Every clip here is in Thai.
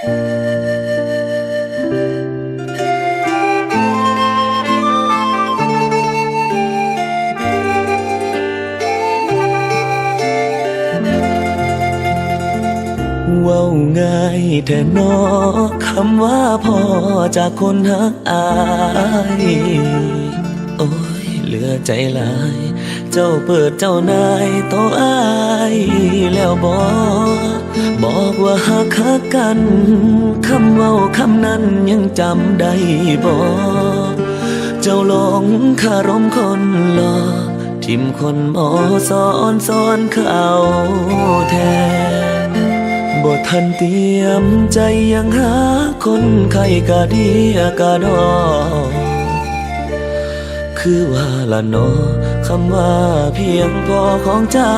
ว้าง่ายแต่นอคำว่าพอจากคนหักอาย โอ้ย เหลือใจหลาย เจ้าเปิดเจ้านายต่ออายแล้วบอกบอกว่าหักหักกันคำเว้าคำนั้นยังจำได้บอกเจ้าหลงคารมคนหลอทิมคนหมอสอนสอนเขาแทนบ่ทันเตรียมใจยังหาคนไข้กะดีกะดอ คือว่าละนอคำว่าเพียงพอของเจ้า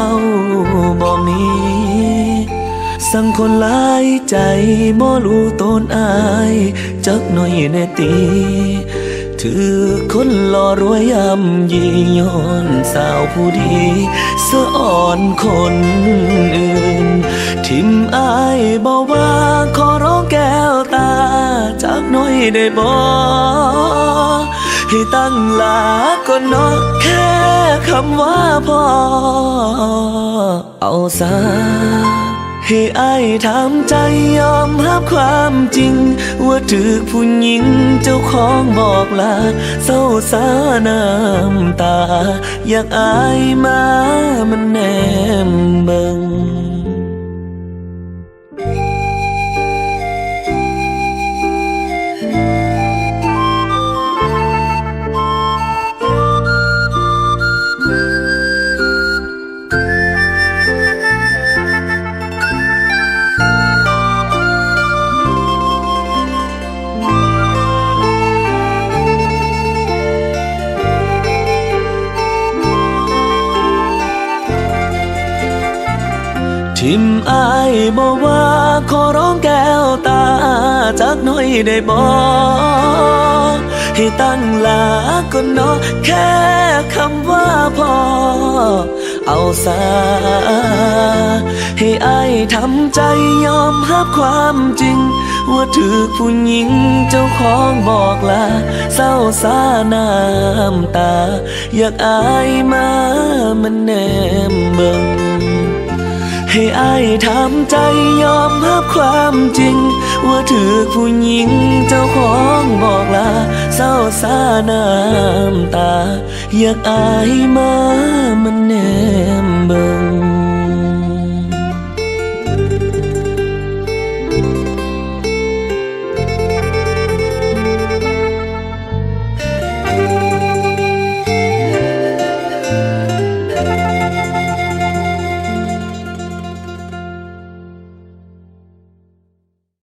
บ่มีสั่งคนหลายใจบ่รู้ตนอาย จักหน่อยแน่ตี ถือคนหล่อรวยยำยีย้อนสาวผู้ดีสะอ่อนคนอื่น ทิมอายบอกว่าขอร้องแก้วตาจากหน้อยได้บ่ ให้ตั้งหลาก็นอกแค่คำว่าพอ เอาซะให้อายถามใจยอมรับความจริง ว่าถือผู้หญิงเจ้าของบอกลาเศร้าสาน้ำตา อยากอายมามันแนมเบิง ทิมอายบอกว่าขอร้องแก้วตาจากหน่อยได้บอกให้ตั้งหลาก็เนอแค่คำว่าพอ เอาซาให้อายทำใจยอมรับความจริง ว่าถือผู้หญิงเจ้าของบอกลาเศร้าสาน้ำตา อยากอายมามันแนมเบิง ให้อายถามใจยอมรับความจริง ว่าถือผู้หญิงเจ้าของบอกลาเศร้าสาน้ำตา อยากอายมามันแนมเบิง